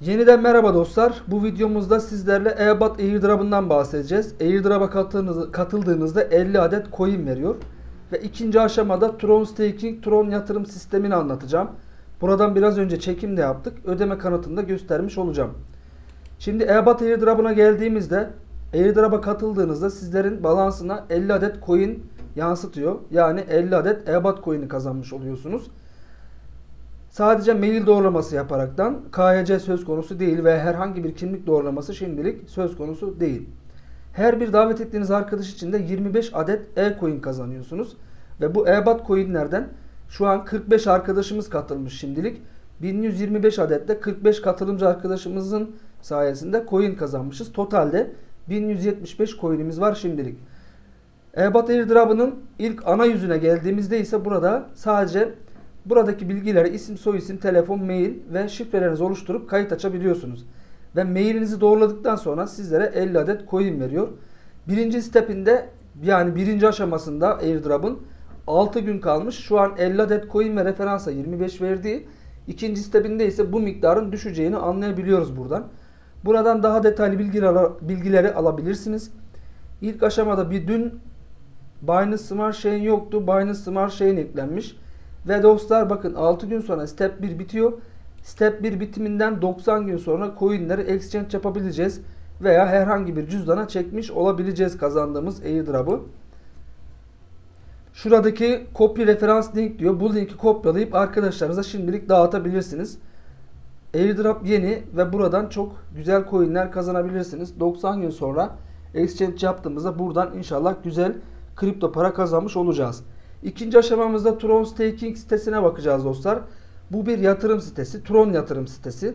Yeniden merhaba dostlar. Bu videomuzda sizlerle Ebat Airdrop'ından bahsedeceğiz. Airdrop'a katıldığınızda, katıldığınızda 50 adet coin veriyor. Ve ikinci aşamada Tron Staking, Tron yatırım sistemini anlatacağım. Buradan biraz önce çekim de yaptık. Ödeme kanıtını da göstermiş olacağım. Şimdi Ebat Airdrop'una geldiğimizde Airdrop'a katıldığınızda sizlerin balansına 50 adet coin yansıtıyor. Yani 50 adet Ebat coin'i kazanmış oluyorsunuz. Sadece mail doğrulaması yaparaktan KYC söz konusu değil ve herhangi bir kimlik doğrulaması şimdilik söz konusu değil. Her bir davet ettiğiniz arkadaş için de 25 adet e-coin kazanıyorsunuz. Ve bu e-bat coinlerden şu an 45 arkadaşımız katılmış şimdilik. 1125 adet de 45 katılımcı arkadaşımızın sayesinde coin kazanmışız. Totalde 1175 coin'imiz var şimdilik. Ebat Airdrop'ının ilk ana yüzüne geldiğimizde ise burada sadece buradaki bilgileri isim, soyisim, telefon, mail ve şifrelerinizi oluşturup kayıt açabiliyorsunuz. Ve mailinizi doğruladıktan sonra sizlere 50 adet coin veriyor. Birinci stepinde yani birinci aşamasında Airdrop'ın 6 gün kalmış. Şu an 50 adet coin ve referansa 25 verdiği. İkinci stepinde ise bu miktarın düşeceğini anlayabiliyoruz buradan. Buradan daha detaylı bilgileri, bilgileri alabilirsiniz. İlk aşamada bir dün Binance Smart Chain yoktu. Binance Smart Chain eklenmiş. Ve dostlar bakın 6 gün sonra step 1 bitiyor. Step 1 bitiminden 90 gün sonra coinleri exchange yapabileceğiz. Veya herhangi bir cüzdana çekmiş olabileceğiz kazandığımız airdrop'u. Şuradaki copy referans link diyor. Bu linki kopyalayıp arkadaşlarınıza şimdilik dağıtabilirsiniz. Airdrop yeni ve buradan çok güzel coinler kazanabilirsiniz. 90 gün sonra exchange yaptığımızda buradan inşallah güzel kripto para kazanmış olacağız. İkinci aşamamızda Tron Staking sitesine bakacağız dostlar. Bu bir yatırım sitesi. Tron yatırım sitesi.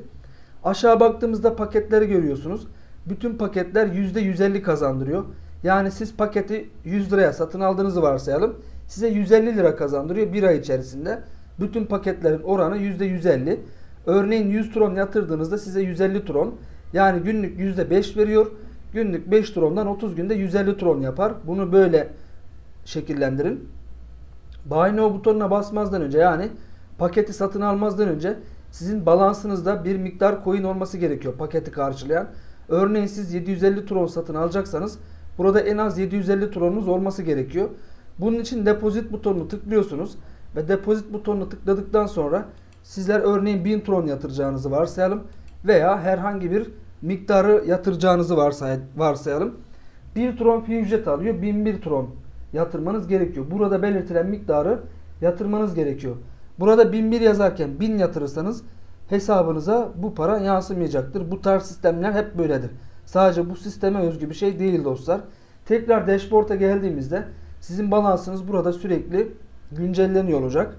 Aşağı baktığımızda paketleri görüyorsunuz. Bütün paketler %150 kazandırıyor. Yani siz paketi 100 liraya satın aldığınızı varsayalım. Size 150 lira kazandırıyor bir ay içerisinde. Bütün paketlerin oranı %150. Örneğin 100 tron yatırdığınızda size 150 tron. Yani günlük %5 veriyor. Günlük 5 trondan 30 günde 150 tron yapar. Bunu böyle şekillendirin. Buy Now butonuna basmazdan önce yani paketi satın almazdan önce sizin balansınızda bir miktar coin olması gerekiyor paketi karşılayan. Örneğin siz 750 tron satın alacaksanız burada en az 750 tronunuz olması gerekiyor. Bunun için depozit butonunu tıklıyorsunuz ve depozit butonunu tıkladıktan sonra sizler örneğin 1000 tron yatıracağınızı varsayalım veya herhangi bir miktarı yatıracağınızı varsay varsayalım. 1 tron fee ücret alıyor. 1001 tron yatırmanız gerekiyor. Burada belirtilen miktarı yatırmanız gerekiyor. Burada 1001 yazarken 1000 yatırırsanız hesabınıza bu para yansımayacaktır. Bu tarz sistemler hep böyledir. Sadece bu sisteme özgü bir şey değil dostlar. Tekrar dashboard'a geldiğimizde sizin balansınız burada sürekli güncelleniyor olacak.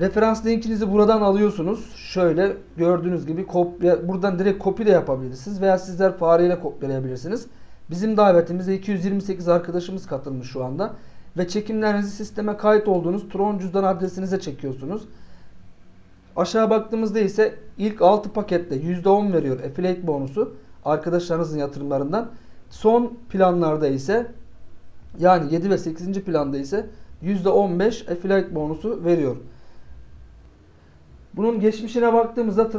Referans linkinizi buradan alıyorsunuz. Şöyle gördüğünüz gibi kopya buradan direkt kopya da yapabilirsiniz veya sizler fareyle kopyalayabilirsiniz. Bizim davetimize 228 arkadaşımız katılmış şu anda ve çekimlerinizi sisteme kayıt olduğunuz Tron cüzdan adresinize çekiyorsunuz. Aşağı baktığımızda ise ilk 6 pakette %10 veriyor affiliate bonusu arkadaşlarınızın yatırımlarından. Son planlarda ise yani 7 ve 8. planda ise %15 affiliate bonusu veriyor. Bunun geçmişine baktığımızda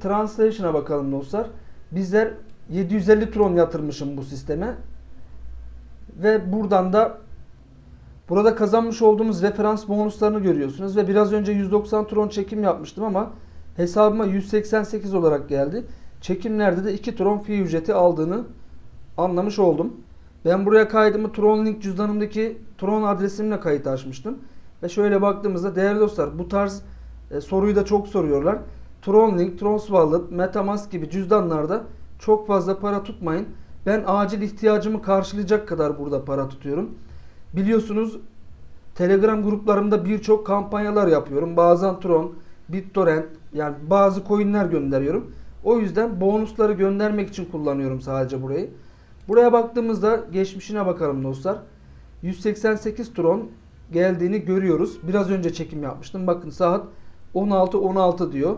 translation'a bakalım dostlar. Bizler 750 tron yatırmışım bu sisteme. Ve buradan da burada kazanmış olduğumuz referans bonuslarını görüyorsunuz. Ve biraz önce 190 tron çekim yapmıştım ama hesabıma 188 olarak geldi. Çekimlerde de 2 tron fee ücreti aldığını anlamış oldum. Ben buraya kaydımı Tron Link cüzdanımdaki Tron adresimle kayıt açmıştım. Ve şöyle baktığımızda değerli dostlar bu tarz e, soruyu da çok soruyorlar. Tron Link, Tron Wallet, Metamask gibi cüzdanlarda çok fazla para tutmayın. Ben acil ihtiyacımı karşılayacak kadar burada para tutuyorum. Biliyorsunuz Telegram gruplarımda birçok kampanyalar yapıyorum. Bazen Tron, BitTorrent yani bazı coinler gönderiyorum. O yüzden bonusları göndermek için kullanıyorum sadece burayı. Buraya baktığımızda geçmişine bakalım dostlar. 188 Tron geldiğini görüyoruz. Biraz önce çekim yapmıştım. Bakın saat 16 16 diyor.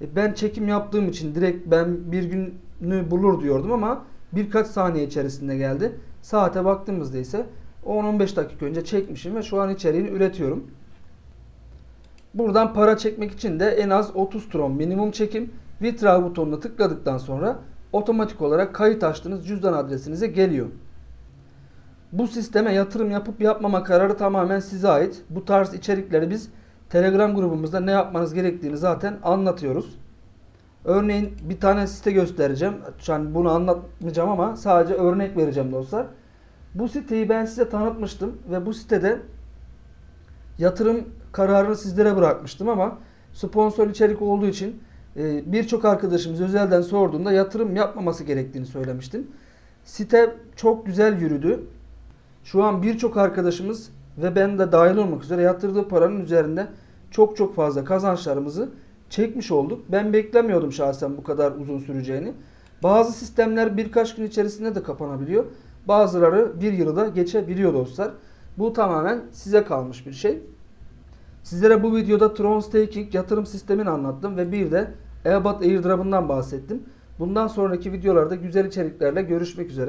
E, Ben çekim yaptığım için direkt ben bir günü bulur diyordum ama birkaç saniye içerisinde geldi. Saate baktığımızda ise 10-15 dakika önce çekmişim ve şu an içeriğini üretiyorum. Buradan para çekmek için de en az 30 tron minimum çekim Withdraw butonuna tıkladıktan sonra otomatik olarak kayıt açtığınız cüzdan adresinize geliyor. Bu sisteme yatırım yapıp yapmama kararı tamamen size ait. Bu tarz içerikleri biz Telegram grubumuzda ne yapmanız gerektiğini zaten anlatıyoruz. Örneğin bir tane site göstereceğim. Yani bunu anlatmayacağım ama sadece örnek vereceğim dostlar. Bu siteyi ben size tanıtmıştım ve bu sitede yatırım kararını sizlere bırakmıştım ama sponsor içerik olduğu için e, birçok arkadaşımız özelden sorduğunda yatırım yapmaması gerektiğini söylemiştim. Site çok güzel yürüdü. Şu an birçok arkadaşımız ve ben de dahil olmak üzere yatırdığı paranın üzerinde çok çok fazla kazançlarımızı çekmiş olduk. Ben beklemiyordum şahsen bu kadar uzun süreceğini. Bazı sistemler birkaç gün içerisinde de kapanabiliyor. Bazıları bir yılı da geçebiliyor dostlar. Bu tamamen size kalmış bir şey. Sizlere bu videoda Tron Staking yatırım sistemini anlattım ve bir de Ebat Airdrop'ından bahsettim. Bundan sonraki videolarda güzel içeriklerle görüşmek üzere.